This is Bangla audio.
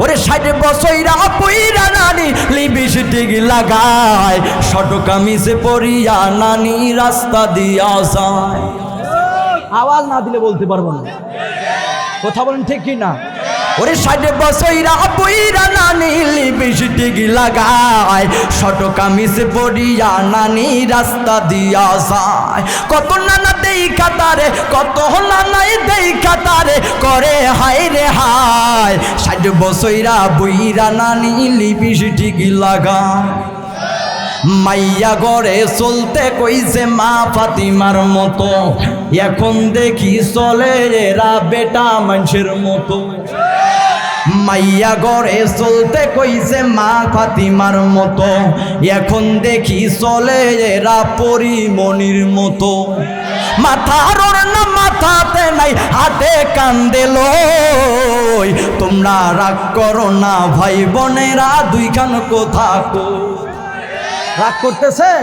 ওরে ষাট বছরা পইরা নানি লিপস্টিক লাগায় শট কামিজে পরিয়া নানি রাস্তা দিয়া যায়। আওয়াজ না দিলে বলতে পারব না। কথা বলেন ঠিক কি না ওরে ষাট বছরা পইরা নানি লিপস্টিক লাগায় শট কামিজ পরিয়া নানি রাস্তা দিয়া যায়। কত নানা দেই কাতারে কত নানাই দেই কাতারে করে হায় রে হায়। ষাট বছরা বইরা নানি লিপস্টিক লাগায় মাইয়া গড়ে চলতে কইছে মা ফাতিমার মতো। এখন দেখি চলে এরা বেটা মানুষের মতো। মাইয়া গড়ে চলতে কইছে মা ফাতিমার মতো। এখন দেখি চলে এরা পরিমণির মতো। মাথার না মাথাতে নাই হাতে কান্দে লই। তোমরা রাগ করো না ভাই বোনেরা দুইখান কোথা রাগ করতেছে?